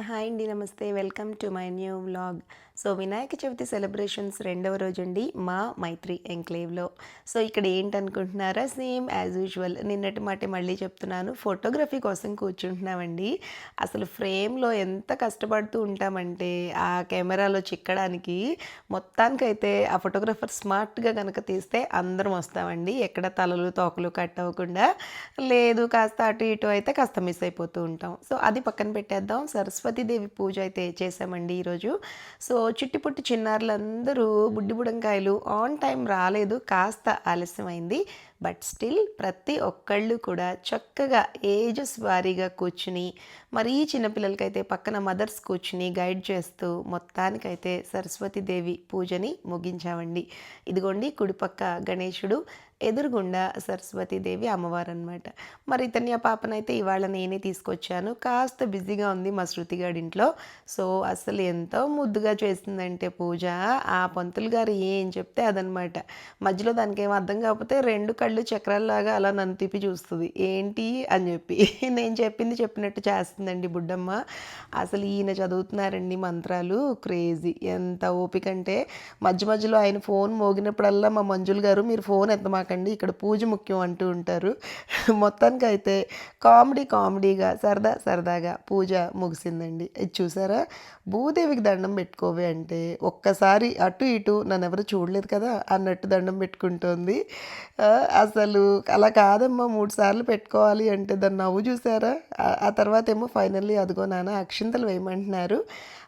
Hi అండి నమస్తే. Welcome to my new vlog. So Vinayaka Chavithi celebrations రెండవ రోజండి మా మైత్రి ఎంక్లేవ్లో సో ఇక్కడ ఏంటనుకుంటున్నారా? Same as usual. నిన్నటి మాట మళ్ళీ చెప్తున్నాను. ఫోటోగ్రఫీ కోసం కూర్చుంటున్నామండి. అసలు ఫ్రేమ్లో ఎంత కష్టపడుతూ ఉంటామంటే ఆ కెమెరాలో చిక్కడానికి మొత్తానికైతే ఆ ఫోటోగ్రఫర్ స్మార్ట్గా కనుక తీస్తే అందరం వస్తామండి. ఎక్కడ తలలు తోకలు కట్ అవ్వకుండా లేదు కాస్త అటు ఇటు అయితే కాస్త మిస్ అయిపోతూ ఉంటాం. సో అది పక్కన పెట్టేద్దాం. సరస్వతీదేవి పూజ అయితే చేసామండి ఈరోజు. సో చిట్టిపుట్టి చిన్నారులందరూ బుడ్డి బుడంకాయలు ఆన్ టైం రాలేదు కాస్త ఆలస్యమైంది. బట్ స్టిల్ ప్రతి ఒక్కళ్ళు కూడా చక్కగా ఏజెస్ వారీగా కూర్చుని మరీ చిన్నపిల్లలకైతే పక్కన మదర్స్ కూర్చుని గైడ్ చేస్తూ మొత్తానికైతే సరస్వతీదేవి పూజని ముగించామండి. ఇదిగోండి కుడిపక్క గణేశుడు ఎదురుగుండా సరస్వతీదేవి అమ్మవారు అనమాట మరి ఇతన్ని ఆ పాపనైతే ఇవాళ నేనే తీసుకొచ్చాను. కాస్త బిజీగా ఉంది మా శృతి ఇంట్లో సో అసలు ఎంతో ముద్దుగా చేసిందంటే పూజ. ఆ పంతులు గారు ఏం చెప్తే అదనమాట మధ్యలో దానికి ఏం అర్థం కాకపోతే రెండు కళ్ళు చక్రాల్లాగా అలా నన్ను తిప్పి చూస్తుంది. ఏంటి అని చెప్పి. నేను చెప్పింది చెప్పినట్టు చేస్తుందండి బుడ్డమ్మ. అసలు ఈయన చదువుతున్నారండి మంత్రాలు. క్రేజీ. ఎంత ఓపిక అంటే మధ్య మధ్యలో ఆయన ఫోన్ మోగినప్పుడల్లా మా మంజులు గారు మీరు ఫోన్ ఎత్తమాకండి ఇక్కడ పూజ ముఖ్యం అంటూ ఉంటారు. మొత్తానికి అయితే కామెడీ కామెడీగా సరదా సరదాగా పూజ ముగిసిందండి. ఇది చూసారా? భూదేవికి దండం పెట్టుకోవే అంటే ఒక్కసారి అటు ఇటు నన్ను ఎవరు చూడలేదు కదా అన్నట్టు దండం పెట్టుకుంటోంది. అసలు అలా కాదమ్మా మూడు సార్లు పెట్టుకోవాలి అంటే దాన్ని నవ్వు చూసారా? ఆ- తర్వాత ఏమో ఫైనల్లీ అదిగో నాన్న అక్షింతలు వేయమంటున్నారు.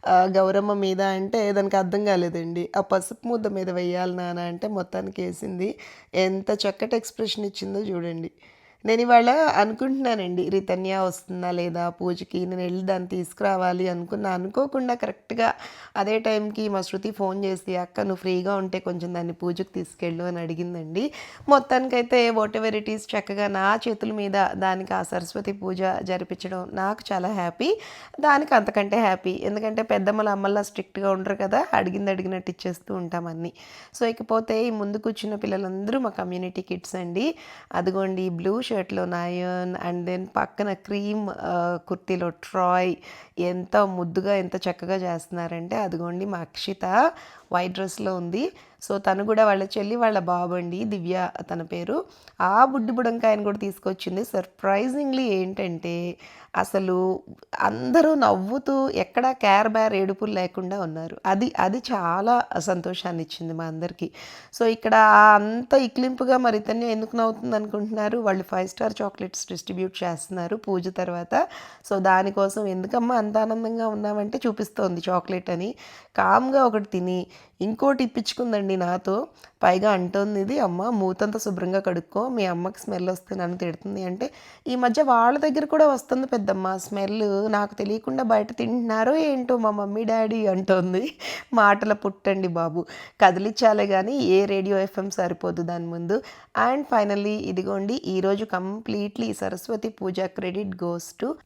గౌరమ్మ మీద అంటే దానికి అర్థం కాలేదండి. ఆ పసుపు ముద్ద మీద వేయాలి నాన్న అంటే మొత్తానికి వేసింది. ఎంత చక్కటి ఎక్స్ప్రెషన్ ఇచ్చిందో చూడండి. నేను ఇవాళ అనుకుంటున్నానండి రితన్య వస్తుందా లేదా? పూజకి నేను వెళ్ళి దాన్ని తీసుకురావాలి అనుకున్నా. అనుకోకుండా కరెక్ట్గా అదే టైంకి మా శృతి ఫోన్ చేసి అక్క నువ్వు ఫ్రీగా ఉంటే కొంచెం దాన్ని పూజకి తీసుకెళ్ళు అని అడిగిందండి. మొత్తానికైతే వాట్ ఎవర్ ఇట్ ఈస్ చక్కగా నా చేతుల మీద దానికి ఆ సరస్వతి పూజ జరిపించడం నాకు చాలా హ్యాపీ. దానికి అంతకంటే హ్యాపీ. ఎందుకంటే పెద్దమ్మల అమ్మల్లా స్ట్రిక్ట్గా ఉండరు కదా అడిగింది అడిగినట్టు ఇచ్చేస్తూ ఉంటాం సో ఇకపోతే ఈ ముందు కూర్చున్న పిల్లలందరూ మా కమ్యూనిటీ కిడ్స్ అండి. అదిగోండి బ్లూ షర్ట్లో నయన్ అండ్ దెన్ పక్కన క్రీమ్ కుర్తీలో ట్రాయ్ ఎంత ముద్దుగా ఎంత చక్కగా చేస్తున్నారంటే అదిగోండి మా అక్షిత వైట్ డ్రెస్లో ఉంది. సో తను కూడా వాళ్ళ చెల్లి వాళ్ళ బాబు అండి దివ్య తన పేరు. ఆ బుడ్డి బుడంకాయను కూడా తీసుకొచ్చింది. సర్ప్రైజింగ్లీ ఏంటంటే అసలు అందరూ నవ్వుతూ ఎక్కడా కేర్ బ్యార్ ఏడుపులు లేకుండా ఉన్నారు. అది అది చాలా సంతోషాన్ని ఇచ్చింది మా అందరికీ. సో ఇక్కడ అంత ఇక్లింపుగా మరి ఇతన్ని ఎందుకు నవ్వుతుంది అనుకుంటున్నారు? వాళ్ళు ఫైవ్ స్టార్ చాక్లెట్స్ డిస్ట్రిబ్యూట్ చేస్తున్నారు పూజ తర్వాత. సో దానికోసం ఎందుకమ్మా అంత ఆనందంగా ఉన్నామంటే చూపిస్తోంది చాక్లెట్ అని. కామ్గా ఒకటి తిని ఇంకోటి ఇప్పించుకుందండి నాతో. పైగా అంటోంది ఇది అమ్మ మూతంతా శుభ్రంగా కడుక్కో మీ అమ్మకి స్మెల్ వస్తే నన్ను తిడుతుంది అంటే ఈ మధ్య వాళ్ళ దగ్గర కూడా వస్తుంది పెద్దమ్మ స్మెల్ నాకు తెలియకుండా బయట తింటున్నారో ఏంటో మా మమ్మీ డాడీ అంటోంది. మాటల పుట్టండి బాబు. కదిలించాలే కానీ ఏ రేడియో ఎఫ్ఎం సరిపోదు దాని ముందు. అండ్ ఫైనల్లీ ఇదిగోండి ఈరోజు completely Saraswati puja credit goes to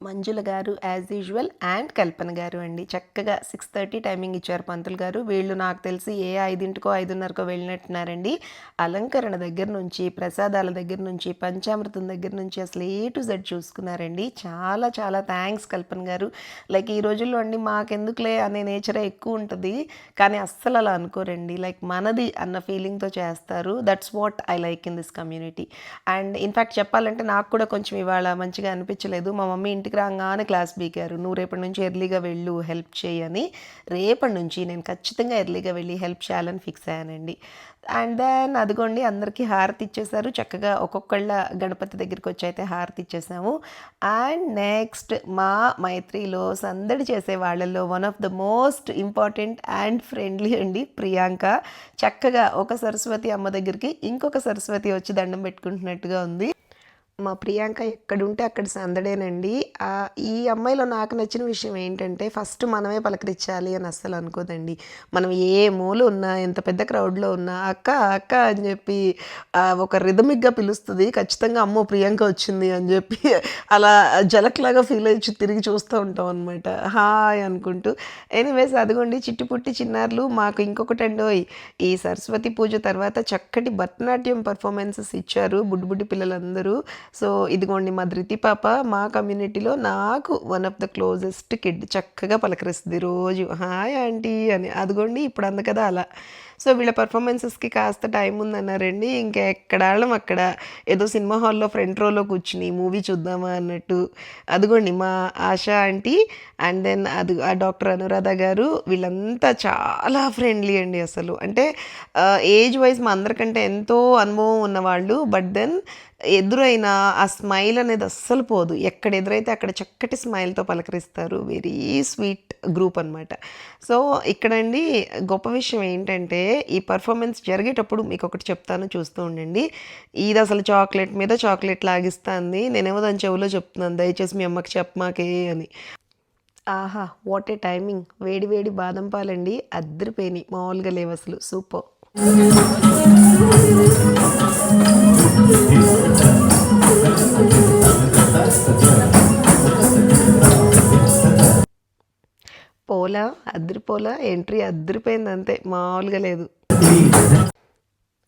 Manjula garu as usual and కల్పన గారు అండి. చక్కగా సిక్స్ థర్టీ టైమింగ్ ఇచ్చారు పంతులు గారు. వీళ్ళు నాకు తెలిసి ఏ ఐదింటికో ఐదున్నరకో వెళ్ళినట్టున్నారండి. అలంకరణ దగ్గర నుంచి ప్రసాదాల దగ్గర నుంచి పంచామృతం దగ్గర నుంచి అసలు ఏ టు జెడ్ చూసుకున్నారండి. చాలా చాలా థ్యాంక్స్ కల్పన గారు. లైక్ ఈ రోజుల్లో అండి మాకెందుకులే అనే నేచరే ఎక్కువ ఉంటుంది. కానీ అస్సలు అలా అనుకోరండి. లైక్ మనది అన్న ఫీలింగ్తో చేస్తారు. That's what I like in this community and in fact చెప్పాలంటే నాకు కూడా కొంచెం ఇవాళ మంచిగా అనిపించలేదు. మా మమ్మీ ఇంటి ఇంటికి రాగానే క్లాస్ బీకారు. నువ్వు రేపటి నుంచి ఎర్లీగా వెళ్ళు హెల్ప్ చేయని రేపటి నుంచి నేను ఖచ్చితంగా ఎర్లీగా వెళ్ళి హెల్ప్ చేయాలని ఫిక్స్ అయ్యానండి. అండ్ దెన్ అదిగోండి అందరికీ హారతి ఇచ్చేసారు చక్కగా ఒక్కొక్కళ్ళ గణపతి దగ్గరికి వచ్చి అయితే హారతి ఇచ్చేసాము. అండ్ నెక్స్ట్ మా మైత్రిలో సందడి చేసే వాళ్ళల్లో one of the most important and friendly అండి ప్రియాంక. చక్కగా ఒక సరస్వతి అమ్మ దగ్గరికి ఇంకొక సరస్వతి వచ్చి దండం పెట్టుకుంటున్నట్టుగా ఉంది. మా ప్రియాంక ఎక్కడుంటే అక్కడ సందడేనండి. ఈ అమ్మాయిలో నాకు నచ్చిన విషయం ఏంటంటే ఫస్ట్ మనమే పలకరించాలి అని అస్సలు అనుకోదండి. మనం ఏ మూలు ఉన్నా ఎంత పెద్ద క్రౌడ్లో ఉన్నా అక్క అక్క అని చెప్పి ఒక రిథమిక్గా పిలుస్తుంది ఖచ్చితంగా అమ్మో ప్రియాంక వచ్చింది అని చెప్పి అలా జలక్లాగా ఫీల్ అయ్యి తిరిగి చూస్తూ ఉంటాం అనమాట హాయ్ అనుకుంటూ. ఎనీవేస్ అదిగోండి చిట్టుపుట్టి చిన్నారులు మాకు ఇంకొకటి అండి ఈ సరస్వతి పూజ తర్వాత చక్కటి భరతనాట్యం పర్ఫార్మెన్సెస్ ఇచ్చారు బుడ్డి బుడ్డి పిల్లలందరూ. సో ఇదిగోండి మా ధృతి పాప మా కమ్యూనిటీలో నాకు one of the closest kid చక్కగా పలకరిస్తుంది రోజు. హాయ్ ఆంటీ అని. అదిగోండి ఇప్పుడు అంద కదా అలా. సో వీళ్ళ పర్ఫార్మెన్సెస్కి కాస్త టైం ఉందన్నారండి ఇంకా ఎక్కడాళ్ళం అక్కడ. ఏదో సినిమా హాల్లో ఫ్రంట్ రోలో కూర్చుని మూవీ చూద్దామా అన్నట్టు. అదిగోండి మా ఆశ ఆంటీ అండ్ దెన్ అది ఆ డాక్టర్ అనురాధ గారు వీళ్ళంతా చాలా ఫ్రెండ్లీ అండి అసలు. అంటే ఏజ్ వైజ్ మా అందరికంటే ఎంతో అనుభవం ఉన్నవాళ్ళు బట్ దెన్ ఎదురైన ఆ స్మైల్ అనేది అస్సలు పోదు. ఎక్కడ ఎదురైతే అక్కడ చక్కటి స్మైల్తో పలకరిస్తారు వెరీ స్వీట్ గ్రూప్ అనమాట సో ఇక్కడండి గొప్ప విషయం ఏంటంటే ఈ పర్ఫార్మెన్స్ జరిగేటప్పుడు మీకు ఒకటి చెప్తాను చూస్తూ ఉండండి. ఇది అసలు చాక్లెట్ మీద చాక్లెట్ లాగిస్తుంది నేనేమో దాని చెవిలో చెప్తున్నాను దయచేసి మీ అమ్మకి చెప్పమాకే అని. ఆహా వాట్ ఏ టైమింగ్ వేడి వేడి బాదం పాలండి అద్దరిపోయినాయి మామూలుగా లేవు అసలు సూపర్. పోలా అద్దరిపోలా ఎంట్రీ అద్దరిపోయింది అంతే మామూలుగా లేదు.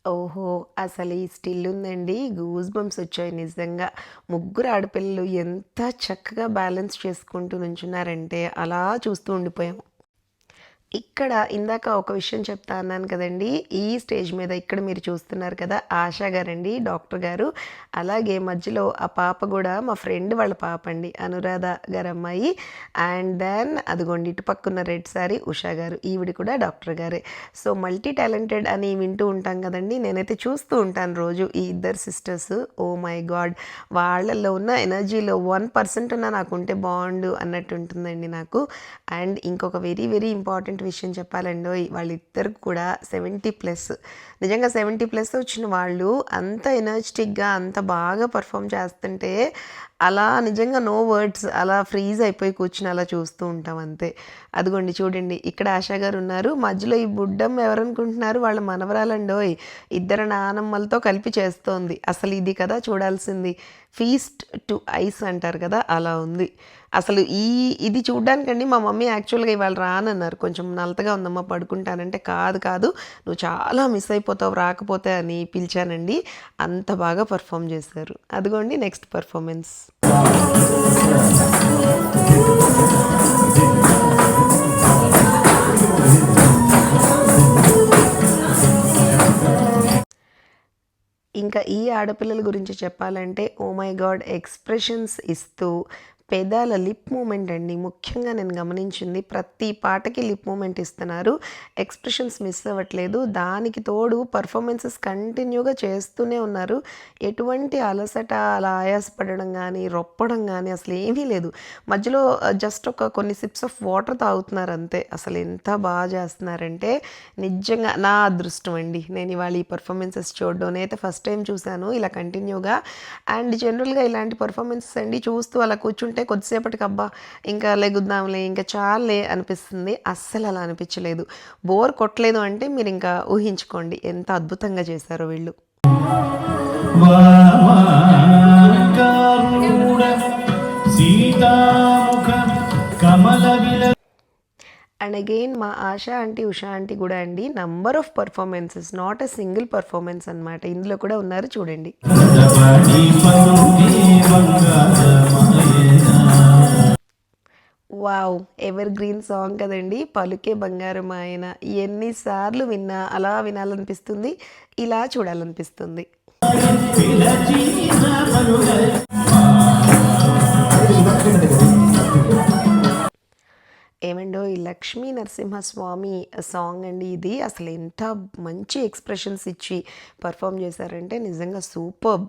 ఓహో అసలు ఈ స్టిల్ ఉందండి గూస్ బంప్స్ వచ్చాయి నిజంగా. ముగ్గురు ఆడపిల్లలు ఎంత చక్కగా బ్యాలెన్స్ చేసుకుంటూ నుంచున్నారంటే అలా చూస్తూ ఉండిపోయాము ఇక్కడ ఇందాక ఒక విషయం చెప్తా అన్నాను కదండి. ఈ స్టేజ్ మీద ఇక్కడ మీరు చూస్తున్నారు కదా ఆశా గారండి డాక్టర్ గారు. అలాగే మధ్యలో ఆ పాప కూడా మా ఫ్రెండ్ వాళ్ళ పాప అండి అనురాధ గారు అమ్మాయి అండ్ దెన్ అదిగోండి ఇటు పక్కన రెడ్ సారీ ఉషా గారు ఈవిడ కూడా డాక్టర్ గారే. సో మల్టీ టాలెంటెడ్ అని వింటూ ఉంటాం కదండి. నేనైతే చూస్తూ ఉంటాను రోజు ఈ ఇద్దరు సిస్టర్స్. ఓ మై గాడ్ వాళ్ళల్లో ఉన్న ఎనర్జీలో వన్ పర్సెంట్ ఉన్న నాకు ఉంటే బాగుండు అన్నట్టు ఉంటుందండి నాకు. అండ్ ఇంకొక వెరీ వెరీ ఇంపార్టెంట్ విషయం చెప్పాలండో. వాళ్ళిద్దరు కూడా సెవెంటీ ప్లస్. నిజంగా సెవెంటీ ప్లస్ వచ్చిన వాళ్ళు అంత ఎనర్జెటిక్గా అంత బాగా పర్ఫామ్ చేస్తుంటే అలా నిజంగా నో వర్డ్స్ అలా ఫ్రీజ్ అయిపోయి కూర్చుని అలా చూస్తూ ఉంటాం అంతే. అదిగోండి చూడండి ఇక్కడ ఆశా గారు ఉన్నారు. మధ్యలో ఈ బుడ్డం ఎవరనుకుంటున్నారు? వాళ్ళ మనవరాలండోయ్ ఇద్దరు నానమ్మలతో కలిపి చేస్తోంది. అసలు ఇది కదా చూడాల్సింది. ఫీస్ట్ టు ఐస్ అంటారు కదా అలా ఉంది. అసలు ఈ ఇది చూడ్డానికండి మా మమ్మీ యాక్చువల్గా ఇవాళ రానన్నారు. కొంచెం నలతగా ఉందమ్మా పడుకుంటానంటే కాదు కాదు. నువ్వు చాలా మిస్ అయిపోతావు రాకపోతే అని పిలిచానండి. అంత బాగా పర్ఫామ్ చేశారు. అదిగోండి నెక్స్ట్ పర్ఫార్మెన్స్ ఇంకా ఈ ఆడపిల్లల గురించి చెప్పాలంటే ఓ మై గాడ్ ఎక్స్ప్రెషన్స్ ఇస్తూ పెదాల లిప్ మూమెంట్ అండి. ముఖ్యంగా నేను గమనించింది ప్రతి పాటకి లిప్ మూమెంట్ ఇస్తున్నారు. ఎక్స్ప్రెషన్స్ మిస్ అవ్వట్లేదు. దానికి తోడు పర్ఫార్మెన్సెస్ కంటిన్యూగా చేస్తూనే ఉన్నారు. ఎటువంటి అలసట అలా ఆయాసపడడం కానీ రొప్పడం కానీ అసలు ఏమీ లేదు. మధ్యలో జస్ట్ ఒక కొన్ని సిప్స్ ఆఫ్ వాటర్ తాగుతున్నారు అంతే. అసలు ఎంత బాగా చేస్తున్నారంటే నిజంగా నా అదృష్టం అండి. నేను ఇవాళ ఈ పర్ఫార్మెన్సెస్ చూడడం. నేనైతే ఫస్ట్ టైం చూశాను. ఇలా కంటిన్యూగా. అండ్ జనరల్గా ఇలాంటి పర్ఫార్మెన్సెస్ అండి. చూస్తూ అలా కూర్చుంటే కొద్దిసేపటికి అబ్బా ఇంకా లెగుద్దాంలే ఇంకా చాలే అనిపిస్తుంది. అస్సలు అలా అనిపించలేదు. బోర్ కొట్టలేదు అంటే మీరు ఇంకా ఊహించుకోండి ఎంత అద్భుతంగా చేశారో వీళ్ళు. అండ్ అగైన్ మా ఆశా ఆంటీ ఉషా ఆంటీ కూడా అండి number of performances not a single performance అనమాట ఇందులో కూడా ఉన్నారు చూడండి. వావ్ ఎవర్ గ్రీన్ సాంగ్ కదండి. పలుకే బంగారం ఆయన. ఎన్నిసార్లు విన్నా అలా వినాలనిపిస్తుంది ఇలా చూడాలనిపిస్తుంది. ఏమండో ఈ లక్ష్మీ నరసింహస్వామి సాంగ్ అండి ఇది. అసలు ఎంత మంచి ఎక్స్ప్రెషన్స్ ఇచ్చి పర్ఫామ్ చేశారంటే నిజంగా సూపర్బ్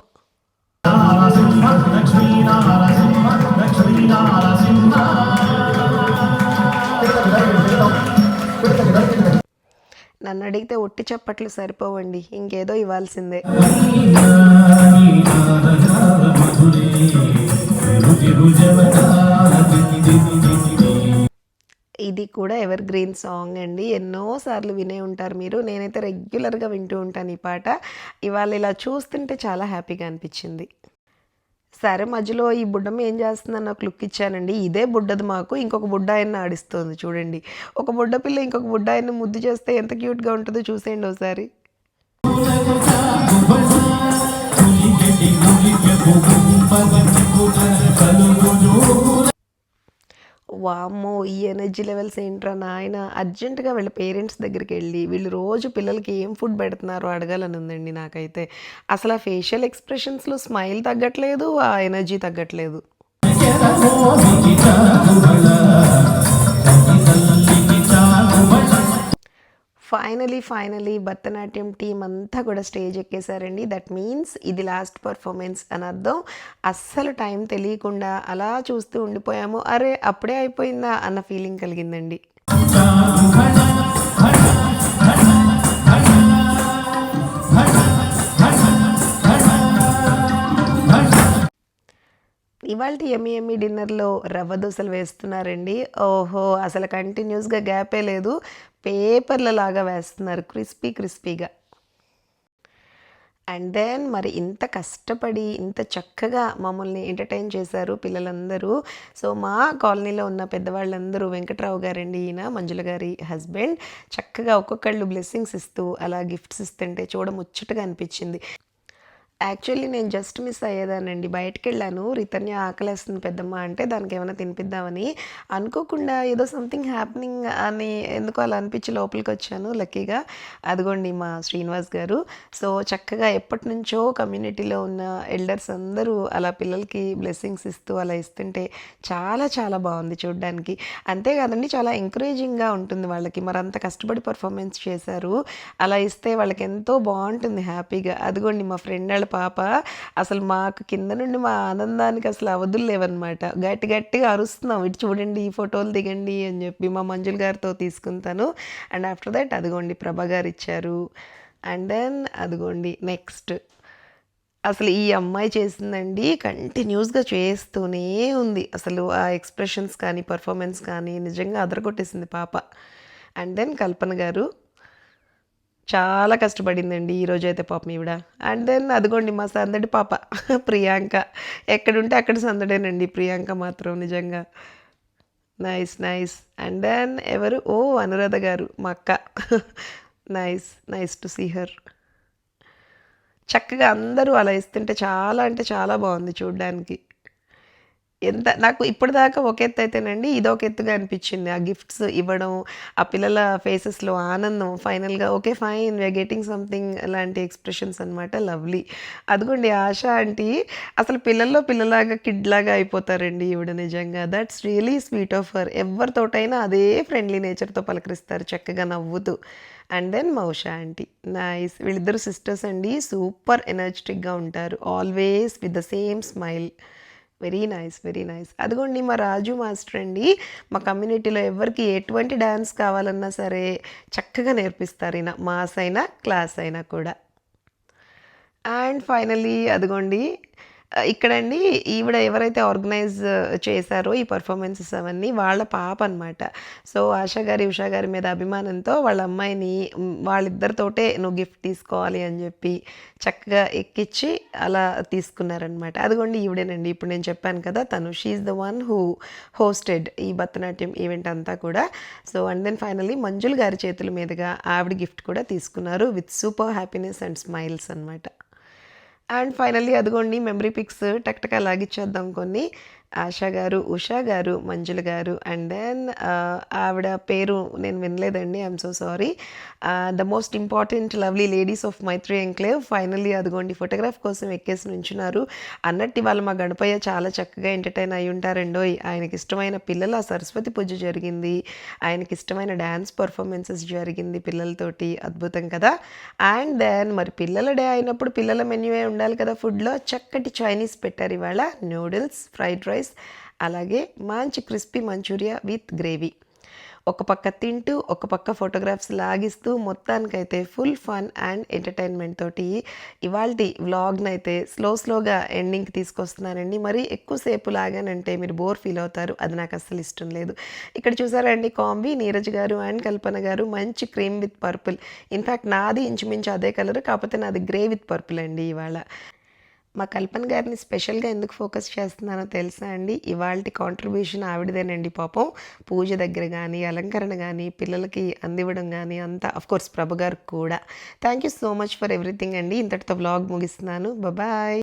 నన్ను అడిగితే ఒట్టి చప్పట్లు సరిపోవండి ఇంకేదో ఇవ్వాల్సిందే. ఇది కూడా ఎవర్ గ్రీన్ సాంగ్ అండి ఎన్నోసార్లు వినే ఉంటారు మీరు. నేనైతే రెగ్యులర్గా వింటూ ఉంటాను ఈ పాట. ఇవాళ ఇలా చూస్తుంటే చాలా హ్యాపీగా అనిపించింది. సరే మధ్యలో ఈ బుడ్డమ్మ ఏం చేస్తుందని నాకు లుక్ ఇచ్చానండి. ఇదే బుడ్డది మాకు. ఇంకొక బుడ్డ ఆయన ఆడిస్తుంది చూడండి. ఒక బుడ్డ పిల్ల ఇంకొక బుడ్డ ఆయన ముద్దు చేస్తే ఎంత క్యూట్గా ఉంటుందో చూసేయండి ఒకసారి. కలుగును వామ్మో ఈ ఎనర్జీ లెవెల్స్ ఏంట్రా నాయన? అర్జెంటుగా వీళ్ళ పేరెంట్స్ దగ్గరికి వెళ్ళి వీళ్ళు రోజు పిల్లలకి ఏం ఫుడ్ పెడుతున్నారో అడగాలని ఉందండి నాకైతే. అసలు ఆ ఫేషియల్ ఎక్స్ప్రెషన్స్లో స్మైల్ తగ్గట్లేదు ఆ ఎనర్జీ తగ్గట్లేదు. ఫైనలీ ఫైనలీ భరతనాట్యం టీం అంతా కూడా స్టేజ్ ఎక్కేశారండి. దట్ మీన్స్ ఇది లాస్ట్ పర్ఫార్మెన్స్ అని అర్థం. అస్సలు టైం తెలియకుండా అలా చూస్తూ ఉండిపోయాము. అరే అప్పుడే అయిపోయిందా అన్న ఫీలింగ్ కలిగిందండి. ఇవాళ ఎమ్మి ఎమ్మి డిన్నర్లో రవ్వ దోశలు వేస్తున్నారండి. ఓహో అసలు కంటిన్యూస్గా గ్యాపే లేదు. పేపర్ల లాగా వేస్తున్నారు క్రిస్పీ క్రిస్పీగా. అండ్ దెన్ మరి ఇంత కష్టపడి ఇంత చక్కగా మమ్మల్ని ఎంటర్టైన్ చేశారు పిల్లలందరూ. సో మా కాలనీలో ఉన్న పెద్దవాళ్ళందరూ వెంకట్రావు గారండి ఈయన మంజుల గారి హస్బెండ్ చక్కగా ఒక్కొక్కళ్ళు బ్లెస్సింగ్స్ ఇస్తూ అలా గిఫ్ట్స్ ఇస్తుంటే చూడ ముచ్చటగా అనిపించింది. యాక్చువల్లీ నేను జస్ట్ మిస్ అయ్యేదానండి బయటకు వెళ్ళాను రితన్య ఆకలేస్తుంది పెద్దమ్మ అంటే దానికి ఏమైనా తినిపిద్దామని. అనుకోకుండా ఏదో సంథింగ్ హ్యాపెనింగ్ అని ఎందుకో అలా అనిపించి లోపలికి వచ్చాను లక్కీగా. అదిగోండి మా శ్రీనివాస్ గారు. సో చక్కగా ఎప్పటి నుంచో కమ్యూనిటీలో ఉన్న ఎల్డర్స్ అందరూ అలా పిల్లలకి బ్లెస్సింగ్స్ ఇస్తూ అలా ఇస్తుంటే చాలా చాలా బాగుంది చూడడానికి. అంతేకాదండి చాలా ఎంకరేజింగ్గా ఉంటుంది వాళ్ళకి. మరంత కష్టపడి పర్ఫార్మెన్స్ చేశారు. అలా ఇస్తే వాళ్ళకి ఎంతో బాగుంటుంది హ్యాపీగా అదిగోండి మా ఫ్రెండ్ వాళ్ళ పాప అసలు మాకు కింద నుండి మా ఆనందానికి అసలు అవధులు లేవన్నమాట. గట్టి గట్టిగా అరుస్తున్నాం. ఇటు చూడండి ఈ ఫోటోలు దిగండి అని చెప్పి మా మంజుల్ గారితో తీసుకుంటాను. అండ్ ఆఫ్టర్ దట్ అదిగోండి ప్రభా గారు ఇచ్చారు. అండ్ దెన్ అదిగోండి నెక్స్ట్. అసలు ఈ అమ్మాయి చేసిందండి కంటిన్యూస్గా చేస్తూనే ఉంది. అసలు ఆ ఎక్స్ప్రెషన్స్ కానీ పర్ఫార్మెన్స్ కానీ నిజంగా అదరగొట్టేసింది పాప. అండ్ దెన్ కల్పన గారు చాలా కష్టపడిందండి ఈరోజు అయితే పాపం ఈవిడ. అండ్ దెన్ అదిగోండి మా సందడి పాప ప్రియాంక. ఎక్కడుంటే అక్కడ సందడేనండి ప్రియాంక మాత్రం నిజంగా. నైస్ నైస్ అండ్ దెన్ ఎవరు? ఓ అనురాధ గారు మా అక్క. Nice nice to see her చక్కగా అందరూ అలా ఇస్తుంటే చాలా అంటే చాలా బాగుంది చూడడానికి. ఎంత నాకు ఇప్పటిదాకా ఒక ఎత్తు అయితేనండి ఇదొక ఒక ఎత్తుగా అనిపించింది. ఆ గిఫ్ట్స్ ఇవ్వడం ఆ పిల్లల ఫేసెస్లో ఆనందం ఫైనల్గా okay fine we're getting something లాంటి ఎక్స్ప్రెషన్స్ అనమాట లవ్లీ అదిగోండి ఆశ ఆంటీ అసలు పిల్లల్లో పిల్లలాగా కిడ్లాగా అయిపోతారండి ఈవిడ నిజంగా. That's really sweet of her ఎవరితోటైనా అదే ఫ్రెండ్లీ నేచర్తో పలకరిస్తారు చక్కగా నవ్వుతూ. And then Mousha aunty nice వీళ్ళిద్దరు సిస్టర్స్ అండి. సూపర్ ఎనర్జెటిక్గా ఉంటారు. Always with the same smile very nice very nice. అదిగోండి మా రాజు మాస్టర్ అండి. మా కమ్యూనిటీలో ఎవరికి ఎటువంటి డ్యాన్స్ కావాలన్నా సరే చక్కగా నేర్పిస్తారు ఈయన. మాస్ అయినా క్లాస్ అయినా కూడా. అండ్ ఫైనలీ అదిగోండి ఇక్కడండి ఈవిడ ఎవరైతే ఆర్గనైజ్ చేశారో ఈ పర్ఫార్మెన్సెస్ అవన్నీ వాళ్ళ పాప అనమాట సో ఆశా గారి ఉషా గారి మీద అభిమానంతో వాళ్ళ అమ్మాయిని వాళ్ళిద్దరితోటే నువ్వు గిఫ్ట్ తీసుకోవాలి అని చెప్పి చక్కగా ఎక్కించి అలా తీసుకున్నారనమాట అదిగోండి ఈవిడేనండి. ఇప్పుడు నేను చెప్పాను కదా తను she the one who hosted ఈ భరతనాట్యం ఈవెంట్ అంతా కూడా. So and then finally Manjul garu చేతుల మీదుగా ఆవిడ గిఫ్ట్ కూడా తీసుకున్నారు with super happiness and smiles అనమాట అండ్ ఫైనల్లీ అదిగోండి మెమరీ పిక్స్ టక్టకా లాగిచ్చేద్దాం కొన్ని. ఆశా గారు ఉషా గారు మంజుల గారు అండ్ దెన్ ఆవిడ పేరు నేను వినలేదండి I'm so sorry the most important lovely ladies of Maitri enclave finally అదిగోండి ఫోటోగ్రాఫ్ కోసం ఎక్కేసి నుంచున్నారు. అన్నట్టు ఇవాళ మా గణపయ్య చాలా చక్కగా ఎంటర్టైన్ అయి ఉంటారండో ఆయనకి ఇష్టమైన పిల్లల సరస్వతి పూజ జరిగింది ఆయనకి ఇష్టమైన డ్యాన్స్ పర్ఫార్మెన్సెస్ జరిగింది పిల్లలతోటి అద్భుతం కదా. అండ్ దెన్ మరి పిల్లల డే అయినప్పుడు పిల్లల మెన్యూవే ఉండాలి కదా ఫుడ్లో చక్కటి చైనీస్ పెట్టారు ఇవాళ నూడిల్స్ ఫ్రైడ్ రైస్ అలాగే మంచి క్రిస్పీ మంచూరియా విత్ గ్రేవీ. ఒక పక్క తింటూ ఒక పక్క ఫోటోగ్రాఫ్స్ లాగిస్తూ మొత్తానికైతే ఫుల్ ఫన్ అండ్ ఎంటర్టైన్మెంట్ తోటి ఇవాళ వ్లాగ్ని అయితే స్లో స్లోగా ఎండింగ్కి తీసుకొస్తున్నానండి మరి ఎక్కువసేపు లాగానంటే మీరు బోర్ ఫీల్ అవుతారు. అది నాకు అస్సలు ఇష్టం లేదు. ఇక్కడ చూసారండి కాంబీ? నీరజ్ గారు అండ్ కల్పన గారు మంచి క్రీమ్ విత్ పర్పుల్. ఇన్ఫ్యాక్ట్ నాది ఇంచుమించు అదే కలర్ కాకపోతే నాది గ్రే విత్ పర్పుల్ అండి ఇవాళ. మా కల్పన గారిని స్పెషల్గా ఎందుకు ఫోకస్ చేస్తున్నానో తెలుసా అండి? ఇవాళ కాంట్రిబ్యూషన్ ఆవిడదేనండి పాపం. పూజ దగ్గర కానీ అలంకరణ కానీ పిల్లలకి అందివ్వడం కానీ అంతా కోర్స్ ప్రభుగారు కూడా. Thank you so much for everything అండి. ఇంతటితో వ్లాగ్ ముగిస్తున్నాను. బాయ్